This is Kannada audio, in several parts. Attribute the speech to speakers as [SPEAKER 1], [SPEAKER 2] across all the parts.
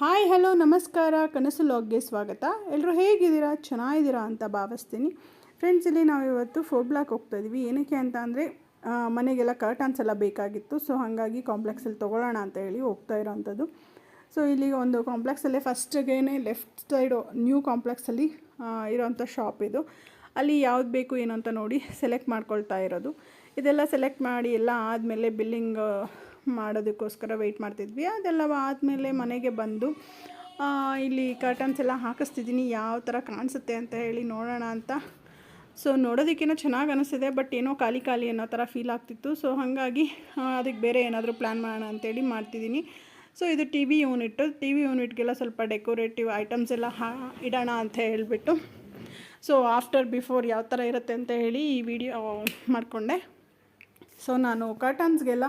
[SPEAKER 1] ಹಾಯ್ ಹಲೋ ನಮಸ್ಕಾರ, ಕನಸು ಲಾಗ್ಗೆ ಸ್ವಾಗತ. ಎಲ್ಲರೂ ಹೇಗಿದ್ದೀರಾ? ಚೆನ್ನಾಗಿದ್ದೀರಾ ಅಂತ ಭಾವಿಸ್ತೀನಿ. ಫ್ರೆಂಡ್ಸ್ ಇಲ್ಲಿ ನಾವು ಇವತ್ತು ಫೋರ್ ಬ್ಲಾಕ್ ಹೋಗ್ತಾ ಇದೀವಿ. ಏನಕ್ಕೆ ಅಂತ ಅಂದರೆ ಮನೆಗೆಲ್ಲ ಕರ್ಟನ್ಸ್ ಎಲ್ಲ ಬೇಕಾಗಿತ್ತು. ಸೊ ಹಾಗಾಗಿ ಕಾಂಪ್ಲೆಕ್ಸಲ್ಲಿ ತೊಗೊಳ್ಳೋಣ ಅಂತ ಹೇಳಿ ಹೋಗ್ತಾ ಇರೋವಂಥದ್ದು ಸೊ ಇಲ್ಲಿ ಒಂದು ಕಾಂಪ್ಲೆಕ್ಸಲ್ಲೇ ಫಸ್ಟ್ಗೇನೆ ಲೆಫ್ಟ್ ಸೈಡು ನ್ಯೂ ಕಾಂಪ್ಲೆಕ್ಸಲ್ಲಿ ಇರೋವಂಥ ಶಾಪ್ ಇದು. ಅಲ್ಲಿ ಯಾವ್ದು ಬೇಕು, ಏನು ಅಂತ ನೋಡಿ ಸೆಲೆಕ್ಟ್ ಮಾಡ್ಕೊಳ್ತಾ ಇರೋದು. ಇದೆಲ್ಲ ಸೆಲೆಕ್ಟ್ ಮಾಡಿ ಎಲ್ಲ ಆದಮೇಲೆ ಬಿಲ್ಲಿಂಗ್ ಮಾಡೋದಕ್ಕೋಸ್ಕರ ವೆಯ್ಟ್ ಮಾಡ್ತಿದ್ವಿ. ಅದೆಲ್ಲ ಆದಮೇಲೆ ಮನೆಗೆ ಬಂದು ಇಲ್ಲಿ ಕರ್ಟನ್ಸ್ ಎಲ್ಲ ಹಾಕಿಸ್ತಿದ್ದೀನಿ, ಯಾವ ಥರ ಕಾಣಿಸುತ್ತೆ ಅಂತ ಹೇಳಿ ನೋಡೋಣ ಅಂತ. ಸೊ ನೋಡೋದಕ್ಕೇನೋ ಚೆನ್ನಾಗಿ ಅನಿಸ್ತಿದೆ ಬಟ್ ಏನೋ ಖಾಲಿ ಖಾಲಿ ಅನ್ನೋ ಥರ ಫೀಲ್ ಆಗ್ತಿತ್ತು. ಸೊ ಹಾಗಾಗಿ ಅದಕ್ಕೆ ಬೇರೆ ಏನಾದರೂ ಪ್ಲ್ಯಾನ್ ಮಾಡೋಣ ಅಂತೇಳಿ ಮಾಡ್ತಿದ್ದೀನಿ. ಸೊ ಇದು T V unit T V ಯೂನಿಟ್ಗೆಲ್ಲ ಸ್ವಲ್ಪ ಡೆಕೋರೇಟಿವ್ ಐಟಮ್ಸ್ ಎಲ್ಲ ಹಾ, ಇಡೋಣ ಅಂತ ಹೇಳಿಬಿಟ್ಟು. ಸೊ ಆಫ್ಟರ್ ಬಿಫೋರ್ ಯಾವ ಥರ ಇರುತ್ತೆ ಅಂತ ಹೇಳಿ ಈ ವಿಡಿಯೋ ಮಾಡಿಕೊಂಡೆ. ಸೊ ನಾನು ಕರ್ಟನ್ಸ್ಗೆಲ್ಲ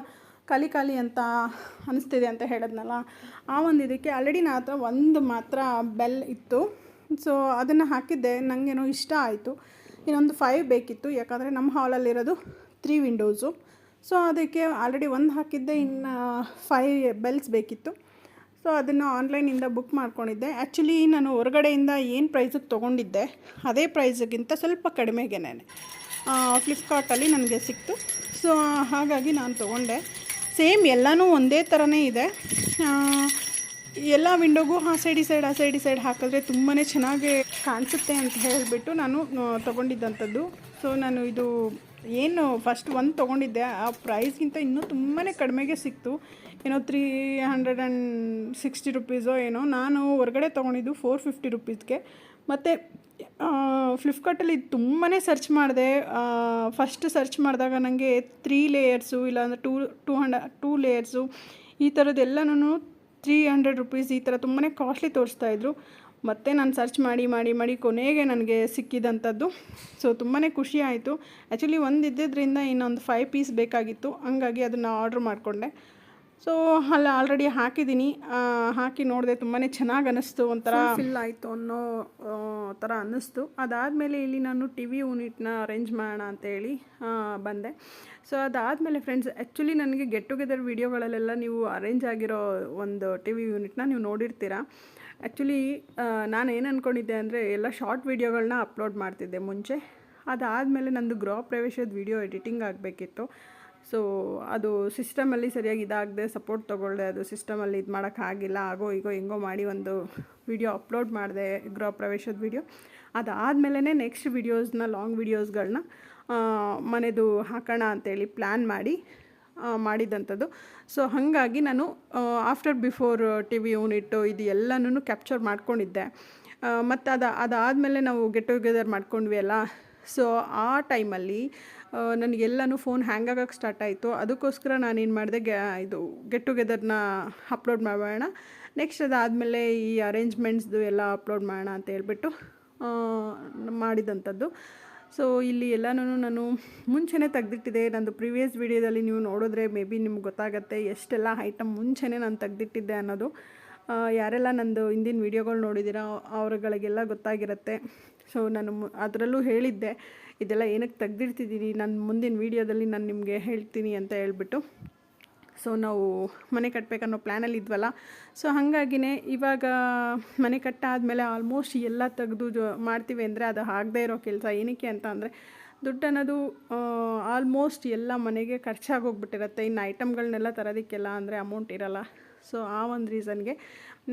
[SPEAKER 1] ಖಾಲಿ ಖಾಲಿ ಅಂತ ಅನಿಸ್ತಿದೆ ಅಂತ ಹೇಳಿದ್ನಲ್ಲ, ಆ ಒಂದು ಇದಕ್ಕೆ ಆಲ್ರೆಡಿ ನಾ ಹತ್ರ ಒಂದು ಮಾತ್ರ ಬೆಲ್ ಇತ್ತು. ಸೊ ಅದನ್ನು ಹಾಕಿದ್ದೆ. ನನಗೇನೋ ಇಷ್ಟ ಆಯಿತು. ಇನ್ನೊಂದು ಫೈವ್ ಬೇಕಿತ್ತು. ಯಾಕಂದರೆ ನಮ್ಮ ಹಾಲಲ್ಲಿರೋದು ತ್ರೀ ವಿಂಡೋಸು ಸೊ ಅದಕ್ಕೆ ಆಲ್ರೆಡಿ ಒಂದು ಹಾಕಿದ್ದೆ. ಇನ್ನು ಫೈವ್ ಬೆಲ್ಸ್ ಬೇಕಿತ್ತು. ಸೊ ಅದನ್ನು ಆನ್ಲೈನಿಂದ ಬುಕ್ ಮಾಡ್ಕೊಂಡಿದ್ದೆ. ಆ್ಯಕ್ಚುಲಿ ನಾನು ಹೊರಗಡೆಯಿಂದ ಏನು ಪ್ರೈಸಿಗೆ ತೊಗೊಂಡಿದ್ದೆ, ಅದೇ ಪ್ರೈಸಿಗಿಂತ ಸ್ವಲ್ಪ ಕಡಿಮೆಗೇನೆ. ಫ್ಲಿಪ್ಕಾರ್ಟಲ್ಲಿ ನನಗೆ ಸಿಕ್ತು. ಸೊ ಹಾಗಾಗಿ ನಾನು ತೊಗೊಂಡೆ. ಸೇಮ್ ಎಲ್ಲನೂ ಒಂದೇ ಥರನೇ ಇದೆ. ಎಲ್ಲ ವಿಂಡೋಗೂ ಆ ಸೈಡ್ ಈ ಸೈಡ್ ಆ ಸೈಡ್ ಈ ಸೈಡ್ ಹಾಕಿದ್ರೆ ತುಂಬಾ ಚೆನ್ನಾಗಿ ಕಾಣಿಸುತ್ತೆ ಅಂತ ಹೇಳಿಬಿಟ್ಟು ನಾನು ತೊಗೊಂಡಿದ್ದಂಥದ್ದು. ಸೊ ನಾನು ಇದು ಏನು ಫಸ್ಟ್ ಒಂದು ತೊಗೊಂಡಿದ್ದೆ. ಆ ಪ್ರೈಸ್ಗಿಂತ ಇನ್ನೂ ತುಂಬಾ ಕಡಿಮೆಗೆ ಸಿಕ್ತು. ಏನೋ ತ್ರೀ ಹಂಡ್ರೆಡ್ ಆ್ಯಂಡ್ ಸಿಕ್ಸ್ಟಿ ರುಪೀಸೋ ಏನೋ, ನಾನು ಹೊರಗಡೆ ತೊಗೊಂಡಿದ್ದು ಫೋರ್ ಫಿಫ್ಟಿ ರುಪೀಸ್ಗೆ ಮತ್ತು ಫ್ಲಿಪ್ಕಾರ್ಟಲ್ಲಿ ತುಂಬಾ ಸರ್ಚ್ ಮಾಡಿದೆ. ಫಸ್ಟ್ ಸರ್ಚ್ ಮಾಡಿದಾಗ ನನಗೆ ತ್ರೀ ಲೇಯರ್ಸು ಇಲ್ಲಾಂದರೆ two two hundred two layers ಈ ಥರದ್ದೆಲ್ಲನೂ ತ್ರೀ ಹಂಡ್ರೆಡ್ ರುಪೀಸ್ ಈ ಥರ ತುಂಬಾ ಕಾಸ್ಟ್ಲಿ ತೋರಿಸ್ತಾಯಿದ್ರು ಮತ್ತೆ ನಾನು ಸರ್ಚ್ ಮಾಡಿ ಮಾಡಿ ಮಾಡಿ ಕೊನೆಗೆ ನನಗೆ ಸಿಕ್ಕಿದಂಥದ್ದು ಸೊ ತುಂಬಾ ಖುಷಿ ಆಯಿತು. ಆ್ಯಕ್ಚುಲಿ ಒಂದು ಇದ್ದಿದ್ದರಿಂದ ಇನ್ನೊಂದು ಫೈವ್ ಪೀಸ್ ಬೇಕಾಗಿತ್ತು. ಹಂಗಾಗಿ ಅದನ್ನು ಆರ್ಡ್ರ್ ಮಾಡಿಕೊಂಡೆ. ಸೊ ಅಲ್ಲಿ ಆಲ್ರೆಡಿ ಹಾಕಿದ್ದೀನಿ. ಹಾಕಿ ನೋಡಿದೆ ತುಂಬಾ ಚೆನ್ನಾಗಿ ಅನ್ನಿಸ್ತು ಒಂಥರ. ಫಿಲ್ ಆಯಿತು ಅನ್ನೋ ಥರ ಅನ್ನಿಸ್ತು ಅದಾದಮೇಲೆ ಇಲ್ಲಿ ನಾನು ಟಿ ವಿ ಯೂನಿಟ್ನ ಅರೇಂಜ್ ಮಾಡೋಣ ಅಂತೇಳಿ ಬಂದೆ. ಸೊ ಅದಾದಮೇಲೆ ಫ್ರೆಂಡ್ಸ್ ಆ್ಯಕ್ಚುಲಿ ನನಗೆ ಗೆಟ್ ಟುಗೆದರ್ ವೀಡಿಯೋಗಳಲ್ಲೆಲ್ಲ ನೀವು ಅರೇಂಜ್ ಆಗಿರೋ ಒಂದು ಟಿ ವಿ ಯೂನಿಟ್ನ ನೀವು ನೋಡಿರ್ತೀರ. ಆ್ಯಕ್ಚುಲಿ ನಾನು ಏನು ಅಂದ್ಕೊಂಡಿದ್ದೆ ಅಂದರೆ ಎಲ್ಲ ಶಾರ್ಟ್ ವೀಡಿಯೋಗಳನ್ನ ಅಪ್ಲೋಡ್ ಮಾಡ್ತಿದ್ದೆ ಮುಂಚೆ. ಅದಾದಮೇಲೆ ನಂದು ಗೃಹ ಪ್ರವೇಶದ ವೀಡಿಯೋ ಎಡಿಟಿಂಗ್ ಆಗಬೇಕಿತ್ತು. ಸೊ ಅದು ಸಿಸ್ಟಮಲ್ಲಿ ಸರಿಯಾಗಿ ಇದಾಗದೆ ಸಪೋರ್ಟ್ ತೊಗೊಳ್ದೆ, ಅದು ಸಿಸ್ಟಮಲ್ಲಿ ಇದು ಮಾಡೋಕ್ಕಾಗಿಲ್ಲ ಆಗೋ ಈಗೋ ಹೆಂಗೋ ಮಾಡಿ ಒಂದು ವಿಡಿಯೋ ಅಪ್ಲೋಡ್ ಮಾಡಿದೆ, ಗೃಹ ಪ್ರವೇಶದ ವಿಡಿಯೋ ಅದಾದಮೇಲೆ ನೆಕ್ಸ್ಟ್ ವೀಡಿಯೋಸ್ನ ಲಾಂಗ್ ವೀಡಿಯೋಸ್ಗಳನ್ನ ಮನೆದು ಹಾಕೋಣ ಅಂತೇಳಿ ಪ್ಲ್ಯಾನ್ ಮಾಡಿ ಮಾಡಿದಂಥದ್ದು. ಸೊ ಹಾಗಾಗಿ ನಾನು after before T V unit ಇದು ಎಲ್ಲನೂ ಕ್ಯಾಪ್ಚರ್ ಮಾಡ್ಕೊಂಡಿದ್ದೆ. ಮತ್ತು ಅದು ಅದಾದಮೇಲೆ ನಾವು ಗೆಟ್ ಟುಗೆದರ್ ಮಾಡ್ಕೊಂಡ್ವಿ ಅಲ್ಲ. ಸೊ ಆ ಟೈಮಲ್ಲಿ ನನಗೆಲ್ಲನೂ ಫೋನ್ ಹ್ಯಾಂಗ್ ಆಗೋಕ್ಕೆ ಸ್ಟಾರ್ಟ್ ಆಯಿತು. ಅದಕ್ಕೋಸ್ಕರ ನಾನೇನು ಮಾಡಿದೆ ಗ್ಯಾ ಇದು ಗೆಟ್ ಟುಗೆದರ್ನ ಅಪ್ಲೋಡ್ ಮಾಡೋಣ. ನೆಕ್ಸ್ಟ್ ಅದಾದಮೇಲೆ ಈ ಅರೇಂಜ್ಮೆಂಟ್ಸ್ದು ಎಲ್ಲ ಅಪ್ಲೋಡ್ ಮಾಡೋಣ ಅಂತ ಹೇಳ್ಬಿಟ್ಟು ಮಾಡಿದಂಥದ್ದು. ಸೊ ಇಲ್ಲಿ ಎಲ್ಲನೂ ನಾನು ಮುಂಚೆನೇ ತೆಗೆದಿಟ್ಟಿದೆ. ನಂದು ಪ್ರಿವಿಯಸ್ ವೀಡಿಯೋದಲ್ಲಿ ನೀವು ನೋಡಿದ್ರೆ ಮೇ ಬಿ ನಿಮ್ಗೆ ಗೊತ್ತಾಗುತ್ತೆ ಎಷ್ಟೆಲ್ಲ ಐಟಮ್ ಮುಂಚೆನೇ ನಾನು ತೆಗೆದಿಟ್ಟಿದ್ದೆ ಅನ್ನೋದು. ಯಾರೆಲ್ಲ ನಂದು ಹಿಂದಿನ ವೀಡಿಯೋಗಳು ನೋಡಿದ್ದೀರಾ ಅವ್ರುಗಳಿಗೆಲ್ಲ ಗೊತ್ತಾಗಿರುತ್ತೆ. ಸೊ ನಾನು ಅದರಲ್ಲೂ ಹೇಳಿದ್ದೆ. ಇದೆಲ್ಲ ಏನಕ್ಕೆ ತೆಗ್ದಿರ್ತಿದ್ದೀನಿ ನಾನು ಮುಂದಿನ ವೀಡಿಯೋದಲ್ಲಿ ನಾನು ನಿಮಗೆ ಹೇಳ್ತೀನಿ ಅಂತ ಹೇಳ್ಬಿಟ್ಟು. ಸೊ ನಾವು ಮನೆ ಕಟ್ಟಬೇಕನ್ನೋ ಪ್ಲ್ಯಾನಲ್ಲಿ ಇದ್ವಲ್ಲ? ಸೊ ಹಾಗಾಗಿನೇ ಇವಾಗ ಮನೆ ಕಟ್ಟಾದಮೇಲೆ ಆಲ್ಮೋಸ್ಟ್ ಎಲ್ಲ ತೆಗೆದು ಜೊ, ಮಾಡ್ತೀವಿ ಅಂದರೆ ಅದು ಆಗದೇ ಇರೋ ಕೆಲಸ. ಏನಕ್ಕೆ ಅಂತ ಅಂದರೆ, ದುಡ್ಡು ಅನ್ನೋದು ಆಲ್ಮೋಸ್ಟ್ ಎಲ್ಲ ಮನೆಗೆ ಖರ್ಚಾಗೋಗ್ಬಿಟ್ಟಿರುತ್ತೆ ಇನ್ನು ಐಟಮ್ಗಳನ್ನೆಲ್ಲ ತರೋದಕ್ಕೆಲ್ಲ ಅಂದರೆ ಅಮೌಂಟ್ ಇರಲ್ಲ. ಸೊ ಆ ಒಂದು ರೀಸನ್ಗೆ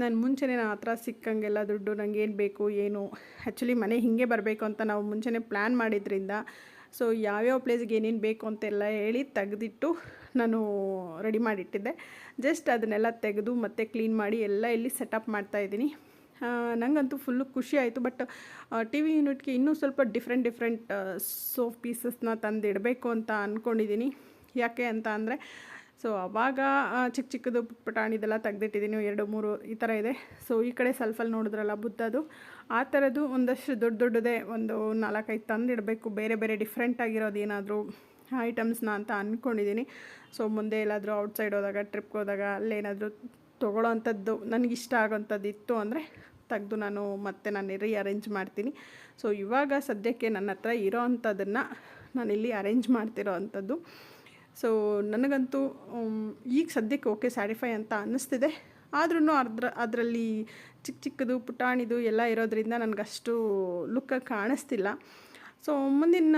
[SPEAKER 1] ನಾನು ಮುಂಚೆನೇ ನನ್ನ ಹತ್ರ ಸಿಕ್ಕಂಗೆಲ್ಲ ದುಡ್ಡು ನನಗೆ ಏನು ಬೇಕು, ಏನು? ಆ್ಯಕ್ಚುಲಿ ಮನೆ ಹೀಗೆ ಬರಬೇಕು ಅಂತ ನಾವು ಮುಂಚೆನೇ ಪ್ಲ್ಯಾನ್ ಮಾಡಿದ್ರಿಂದ ಸೊ ಯಾವ್ಯಾವ ಪ್ಲೇಸ್ಗೆ ಏನೇನು ಬೇಕು ಅಂತೆಲ್ಲ ಹೇಳಿ ತೆಗೆದಿಟ್ಟು ನಾನು ರೆಡಿ ಮಾಡಿಟ್ಟಿದ್ದೆ. ಜಸ್ಟ್ ಅದನ್ನೆಲ್ಲ ತೆಗೆದು ಮತ್ತೆ ಕ್ಲೀನ್ ಮಾಡಿ ಎಲ್ಲ ಇಲ್ಲಿ ಸೆಟಪ್ ಮಾಡ್ತಾಯಿದ್ದೀನಿ ನನಗಂತೂ ಫುಲ್ಲು ಖುಷಿ ಆಯಿತು ಬಟ್ ಟಿ ವಿ ಯೂನಿಟ್ಗೆ ಇನ್ನೂ ಸ್ವಲ್ಪ ಡಿಫ್ರೆಂಟ್ ಡಿಫ್ರೆಂಟ್ ಸೋಫ್ ಪೀಸಸ್ನ ತಂದಿಡಬೇಕು ಅಂತ ಅಂದ್ಕೊಂಡಿದ್ದೀನಿ ಯಾಕೆ ಅಂತ ಅಂದರೆ ಸೊ ಅವಾಗ ಚಿಕ್ಕ ಚಿಕ್ಕದು ಪುಟಾಣಿದೆಲ್ಲ ತೆಗ್ದಿಟ್ಟಿದ್ದೀನಿ. ಎರಡು, ಮೂರು ಈ ಥರ ಇದೆ. ಸೊ ಈ ಕಡೆ ಸೆಲ್ಫಲ್ಲಿ ನೋಡಿದ್ರಲ್ಲ ಬುದ್ಧದು ಆ ಥರದ್ದು ಒಂದಷ್ಟು ದೊಡ್ಡ ದೊಡ್ಡದೇ ಒಂದು ನಾಲ್ಕೈದು ತಂದಿಡಬೇಕು. ಬೇರೆ ಬೇರೆ ಡಿಫ್ರೆಂಟ್ ಆಗಿರೋದು ಏನಾದರೂ ಐಟಮ್ಸ್ನ ಅಂತ ಅಂದ್ಕೊಂಡಿದ್ದೀನಿ ಸೊ ಮುಂದೆ ಎಲ್ಲಾದರೂ ಔಟ್ಸೈಡ್ ಹೋದಾಗ ಟ್ರಿಪ್ಗೆ ಹೋದಾಗ ಅಲ್ಲೇನಾದರೂ ತೊಗೊಳ್ಳೋ ಅಂಥದ್ದು ನನಗಿಷ್ಟ ಆಗೋಂಥದ್ದು ಇತ್ತು ಅಂದರೆ ತೆಗೆದು ನಾನು ಮತ್ತೆ ನಾನು ರೀಅರೇಂಜ್ ಮಾಡ್ತೀನಿ. ಸೊ ಇವಾಗ ಸದ್ಯಕ್ಕೆ ನನ್ನ ಹತ್ರ ಇರೋ ಅಂಥದ್ದನ್ನು ನಾನಿಲ್ಲಿ ಅರೇಂಜ್ ಮಾಡ್ತಿರೋ ಅಂಥದ್ದು. ಸೊ ನನಗಂತೂ ಈಗ ಸದ್ಯಕ್ಕೆ ಓಕೆ ಸ್ಯಾಟಿಫೈ ಅಂತ ಅನ್ನಿಸ್ತಿದೆ. ಆದ್ರೂ ಅದ್ರ, ಅದರಲ್ಲಿ ಚಿಕ್ಕ ಚಿಕ್ಕದು, ಪುಟಾಣಿದು ಎಲ್ಲ ಇರೋದ್ರಿಂದ ನನಗಷ್ಟು ಲುಕ್ಕ ಕಾಣಿಸ್ತಿಲ್ಲ. ಸೊ ಮುಂದಿನ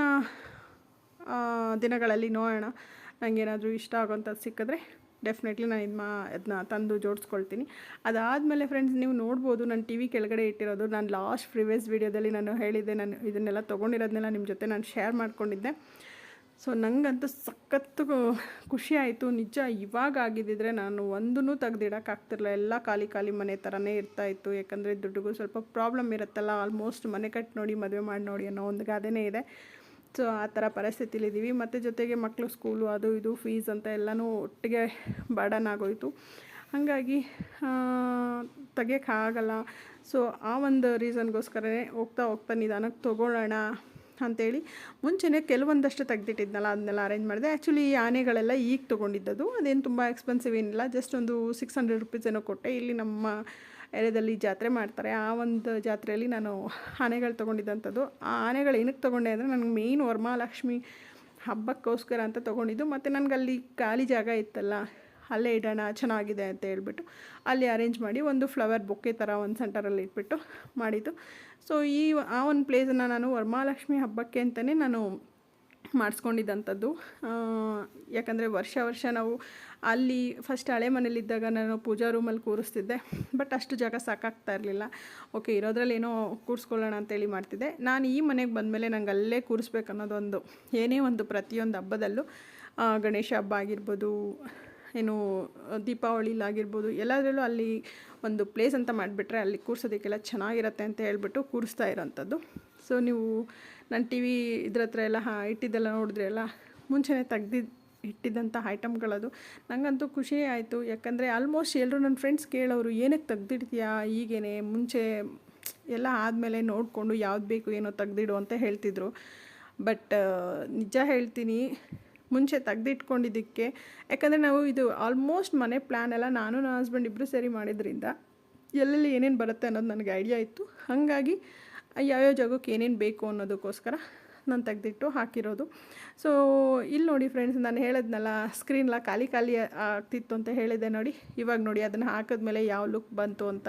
[SPEAKER 1] ದಿನಗಳಲ್ಲಿ ನೋಡೋಣ. ನನಗೇನಾದರೂ ಇಷ್ಟ ಆಗೋಂಥದ್ದು ಸಿಕ್ಕಿದ್ರೆ ಡೆಫಿನೆಟ್ಲಿ ನಾನು ಇದು ಮಾ ಅದನ್ನ ತಂದು ಜೋಡಿಸ್ಕೊಳ್ತೀನಿ. ಅದಾದಮೇಲೆ ಫ್ರೆಂಡ್ಸ್ ನೀವು ನೋಡ್ಬೋದು, ನಾನು ಟಿ ವಿ ಕೆಳಗಡೆ ಇಟ್ಟಿರೋದು. ನಾನು ಲಾಸ್ಟ್ ಪ್ರಿವಿಯಸ್ ವೀಡಿಯೋದಲ್ಲಿ ನಾನು ಹೇಳಿದ್ದೆ, ನಾನು ಇದನ್ನೆಲ್ಲ ತೊಗೊಂಡಿರೋದನ್ನೆಲ್ಲ ನಿಮ್ಮ ಜೊತೆ ನಾನು ಶೇರ್ ಮಾಡ್ಕೊಂಡಿದ್ದೆ. ಸೊ ನನಗಂತೂ ಸಖತ್ತು ಖುಷಿ ಆಯಿತು. ನಿಜ, ಇವಾಗ ಆಗಿದ್ದಿದ್ರೆ ನಾನು ಒಂದೂ ತೆಗ್ದಿಡೋಕ್ಕಾಗ್ತಿರ್ಲಿಲ್ಲ ಎಲ್ಲ ಖಾಲಿ ಖಾಲಿ ಮನೆ ಥರನೇ ಇರ್ತಾಯಿತ್ತು ಯಾಕಂದರೆ ದುಡ್ಡುಗೂ ಸ್ವಲ್ಪ ಪ್ರಾಬ್ಲಮ್ ಇರುತ್ತಲ್ಲ ಆಲ್ಮೋಸ್ಟ್ ಮನೆ ಕಟ್ಟಿ ನೋಡಿ, ಮದುವೆ ಮಾಡಿ ನೋಡಿ ಅನ್ನೋ ಒಂದು ಗಾದೆನೇ ಇದೆ. ಸೊ ಆ ಥರ ಪರಿಸ್ಥಿತಿಲಿದ್ದೀವಿ ಮತ್ತು ಜೊತೆಗೆ ಮಕ್ಕಳು ಸ್ಕೂಲು ಅದು ಇದು ಫೀಸ್ ಅಂತ ಎಲ್ಲನೂ ಒಟ್ಟಿಗೆ ಬರ್ಡನ್ ಆಗೋಯಿತು. ಹಾಗಾಗಿ ತೆಗಿಯೋಕ್ಕಾಗಲ್ಲ ಸೊ ಆ ಒಂದು ರೀಸನ್ಗೋಸ್ಕರನೇ ಹೋಗ್ತಾ ಹೋಗ್ತಾ ನಿಧಾನಕ್ಕೆ ತೊಗೊಳ್ಳೋಣ. ಅಂಥೇಳಿ ಮುಂಚೆನೇ ಕೆಲವೊಂದಷ್ಟು ತೆಗೆದಿಟ್ಟಿದ್ನಲ್ಲ, ಅದನ್ನೆಲ್ಲ ಅರೇಂಜ್ ಮಾಡಿದೆ. ಆ್ಯಕ್ಚುಲಿ ಈ ಆನೆಗಳೆಲ್ಲ ಈಗ ತೊಗೊಂಡಿದ್ದದು. ಅದೇನು ತುಂಬ ಎಕ್ಸ್ಪೆನ್ಸಿವ್ ಏನಿಲ್ಲ. ಜಸ್ಟ್ ಒಂದು ಸಿಕ್ಸ್ ಹಂಡ್ರೆಡ್ ರುಪೀಸ್ ಏನೋ ಕೊಟ್ಟೆ. ಇಲ್ಲಿ ನಮ್ಮ ಏರಿಯಾದಲ್ಲಿ ಜಾತ್ರೆ ಮಾಡ್ತಾರೆ. ಆ ಒಂದು ಜಾತ್ರೆಯಲ್ಲಿ ನಾನು ಆನೆಗಳು ತೊಗೊಂಡಿದ್ದಂಥದ್ದು. ಆ ಆನೆಗಳು ಏನಕ್ಕೆ ತೊಗೊಂಡೆ ಅಂದರೆ ನನಗೆ ಮೇಯ್ನ್ ವರಮಹಾಲಕ್ಷ್ಮಿ ಹಬ್ಬಕ್ಕೋಸ್ಕರ ಅಂತ ತೊಗೊಂಡಿದ್ದು. ಮತ್ತು ನನಗಲ್ಲಿ ಖಾಲಿ ಜಾಗ ಇತ್ತಲ್ಲ ಅಲ್ಲೇ ಇಡೋಣ, ಚೆನ್ನಾಗಿದೆ ಅಂತ ಹೇಳ್ಬಿಟ್ಟು ಅಲ್ಲಿ ಅರೇಂಜ್ ಮಾಡಿ ಒಂದು ಫ್ಲವರ್ ಬೊಕ್ಕೆ ಥರ ಒಂದು ಸೆಂಟರಲ್ಲಿ ಇಟ್ಬಿಟ್ಟು ಮಾಡಿದ್ದು. ಸೊ ಈ ಆ ಒಂದು ಪ್ಲೇಸನ್ನು ನಾನು ವರಮಹಾಲಕ್ಷ್ಮಿ ಹಬ್ಬಕ್ಕೆ ಅಂತಲೇ ನಾನು ಮಾಡಿಸ್ಕೊಂಡಿದ್ದಂಥದ್ದು. ಯಾಕಂದರೆ ವರ್ಷ ವರ್ಷ ನಾವು ಅಲ್ಲಿ ಫಸ್ಟ್ ಹಳೆ ಮನೇಲಿದ್ದಾಗ ನಾನು ಪೂಜಾ ರೂಮಲ್ಲಿ ಕೂರಿಸ್ತಿದ್ದೆ. ಬಟ್ ಅಷ್ಟು ಜಾಗ ಸಾಕಾಗ್ತಾ ಇರಲಿಲ್ಲ. ಓಕೆ ಇರೋದ್ರಲ್ಲಿ ಏನೋ ಕೂರಿಸ್ಕೊಳ್ಳೋಣ ಅಂತೇಳಿ ಮಾಡ್ತಿದ್ದೆ. ನಾನು ಈ ಮನೆಗೆ ಬಂದಮೇಲೆ ನಂಗೆ ಅಲ್ಲೇ ಕೂರಿಸ್ಬೇಕು ಅನ್ನೋದೊಂದು ಏನೇ ಒಂದು ಪ್ರತಿಯೊಂದು ಹಬ್ಬದಲ್ಲೂ ಗಣೇಶ ಹಬ್ಬ ಆಗಿರ್ಬೋದು ಏನು ದೀಪಾವಳಿಲಾಗಿರ್ಬೋದು, ಎಲ್ಲದರಲ್ಲೂ ಅಲ್ಲಿ ಒಂದು ಪ್ಲೇಸ್ ಅಂತ ಮಾಡಿಬಿಟ್ರೆ ಅಲ್ಲಿ ಕೂರ್ಸೋದಕ್ಕೆಲ್ಲ ಚೆನ್ನಾಗಿರತ್ತೆ ಅಂತ ಹೇಳ್ಬಿಟ್ಟು ಕೂರಿಸ್ತಾ ಇರೋಂಥದ್ದು. ಸೊ ನೀವು ನನ್ನ ಟಿ ವಿ ಇದ್ರ ಹತ್ರ ಎಲ್ಲ ಹಾ, ಇಟ್ಟಿದ್ದೆಲ್ಲ ನೋಡಿದ್ರೆ ಎಲ್ಲ ಮುಂಚೆನೇ ತೆಗ್ದಿದ್ದು ಇಟ್ಟಿದ್ದಂಥ ಐಟಮ್ಗಳದು ನನಗಂತೂ ಖುಷಿ ಆಯಿತು. ಯಾಕಂದರೆ ಆಲ್ಮೋಸ್ಟ್ ಎಲ್ಲರೂ ನನ್ನ ಫ್ರೆಂಡ್ಸ್ ಕೇಳೋರು ಏನಕ್ಕೆ ತೆಗ್ದಿಡ್ತೀಯಾ? ಈಗೇನೆ ಮುಂಚೆ ಎಲ್ಲ ಆದಮೇಲೆ ನೋಡಿಕೊಂಡು ಯಾವ್ದು ಬೇಕು, ಏನೋ ತೆಗ್ದಿಡು ಅಂತ ಹೇಳ್ತಿದ್ರು. ಬಟ್ ನಿಜ ಹೇಳ್ತೀನಿ ಮುಂಚೆ ತೆಗೆದಿಟ್ಕೊಂಡಿದ್ದಕ್ಕೆ. ಯಾಕಂದರೆ ನಾವು ಇದು ಆಲ್ಮೋಸ್ಟ್ ಮನೆ ಪ್ಲ್ಯಾನ್ ಎಲ್ಲ ನಾನು, ನನ್ನ ಹಸ್ಬೆಂಡ್ ಇಬ್ಬರು ಸೇರಿ ಮಾಡಿದ್ರಿಂದ ಎಲ್ಲೆಲ್ಲಿ ಏನೇನು ಬರುತ್ತೆ ಅನ್ನೋದು ನನಗೆ ಐಡಿಯಾ ಇತ್ತು. ಹಾಗಾಗಿ ಯಾವ್ಯಾವ ಜಾಗಕ್ಕೆ ಏನೇನು ಬೇಕು ಅನ್ನೋದಕ್ಕೋಸ್ಕರ ನಾನು ತೆಗೆದಿಟ್ಟು ಹಾಕಿರೋದು. ಸೊ ಇಲ್ಲಿ ನೋಡಿ ಫ್ರೆಂಡ್ಸ್ ನಾನು ಹೇಳಿದ್ನಲ್ಲ ಸ್ಕ್ರೀನ್ಲ ಖಾಲಿ ಖಾಲಿ ಆಗ್ತಿತ್ತು ಅಂತ ಹೇಳಿದೆ ನೋಡಿ. ಇವಾಗ ನೋಡಿ, ಅದನ್ನು ಹಾಕಿದ್ಮೇಲೆ ಯಾವ ಲುಕ್ ಬಂತು ಅಂತ.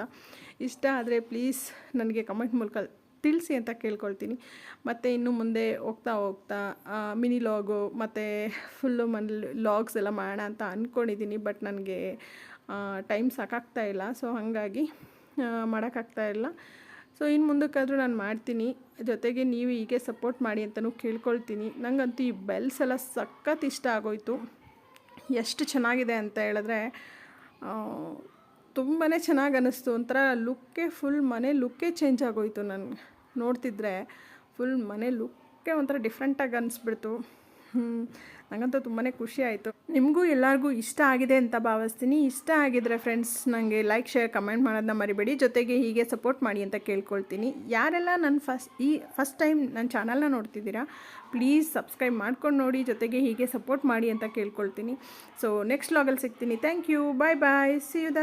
[SPEAKER 1] ಇಷ್ಟ ಆದರೆ ಪ್ಲೀಸ್ ನನಗೆ ಕಮೆಂಟ್ ಮೂಲಕ ತಿಳಿಸಿ ಅಂತ ಕೇಳ್ಕೊಳ್ತೀನಿ. ಮತ್ತು ಇನ್ನು ಮುಂದೆ ಹೋಗ್ತಾ ಹೋಗ್ತಾ ಮಿನಿ ಲಾಗು ಮತ್ತು ಫುಲ್ಲು ಮನ್ ಲಾಗ್ಸ್ ಎಲ್ಲ ಮಾಡೋಣ ಅಂತ ಅಂದ್ಕೊಂಡಿದ್ದೀನಿ ಬಟ್ ನನಗೆ ಟೈಮ್ ಸಾಕಾಗ್ತಾ ಇಲ್ಲ. ಸೊ ಹಾಗಾಗಿ ಮಾಡೋಕ್ಕಾಗ್ತಾ ಇಲ್ಲ. ಸೊ ಇನ್ನು ಮುಂದಕ್ಕಾದರೂ ನಾನು ಮಾಡ್ತೀನಿ. ಜೊತೆಗೆ ನೀವು ಹೀಗೆ ಸಪೋರ್ಟ್ ಮಾಡಿ ಅಂತಲೂ ಕೇಳ್ಕೊಳ್ತೀನಿ. ನನಗಂತೂ ಈ ಬೆಲ್ಸ್ ಎಲ್ಲ ಸಖತ್ ಇಷ್ಟ ಆಗೋಯ್ತು. ಎಷ್ಟು ಚೆನ್ನಾಗಿದೆ ಅಂತ ಹೇಳಿದ್ರೆ ತುಂಬಾ ಚೆನ್ನಾಗಿ ಅನ್ನಿಸ್ತು ಒಂಥರ ಲುಕ್ಕೇ ಫುಲ್ ಮನೆ ಲುಕ್ಕೇ ಚೇಂಜ್ ಆಗೋಯ್ತು ನನಗೆ. ನೋಡ್ತಿದ್ರೆ ಫುಲ್ ಮನೆ ಲುಕ್ಕೇ ಒಂಥರ ಡಿಫ್ರೆಂಟಾಗಿ ಅನಿಸ್ಬಿಡ್ತು. ನನಗಂತೂ ತುಂಬಾ ಖುಷಿ ಆಯಿತು. ನಿಮಗೂ ಎಲ್ಲರಿಗೂ ಇಷ್ಟ ಆಗಿದೆ ಅಂತ ಭಾವಿಸ್ತೀನಿ. ಇಷ್ಟ ಆಗಿದ್ರೆ ಫ್ರೆಂಡ್ಸ್ ನನಗೆ ಲೈಕ್ ಶೇರ್ ಕಮೆಂಟ್ ಮಾಡೋದನ್ನ ಮರಿಬೇಡಿ. ಜೊತೆಗೆ ಹೀಗೆ ಸಪೋರ್ಟ್ ಮಾಡಿ ಅಂತ ಕೇಳ್ಕೊಳ್ತೀನಿ. ಯಾರೆಲ್ಲ ನನ್ನ ಫಸ್ಟ್ ಈ ಫಸ್ಟ್ ಟೈಮ್ ನನ್ನ ಚಾನಲ್ನ ನೋಡ್ತಿದ್ದೀರಾ ಪ್ಲೀಸ್ ಸಬ್ಸ್ಕ್ರೈಬ್ ಮಾಡ್ಕೊಂಡು ನೋಡಿ. ಜೊತೆಗೆ ಹೀಗೆ ಸಪೋರ್ಟ್ ಮಾಡಿ ಅಂತ ಕೇಳ್ಕೊಳ್ತೀನಿ. ಸೊ ನೆಕ್ಸ್ಟ್ ಲಾಗಲ್ಲಿ ಸಿಗ್ತೀನಿ. Thank you bye bye see you the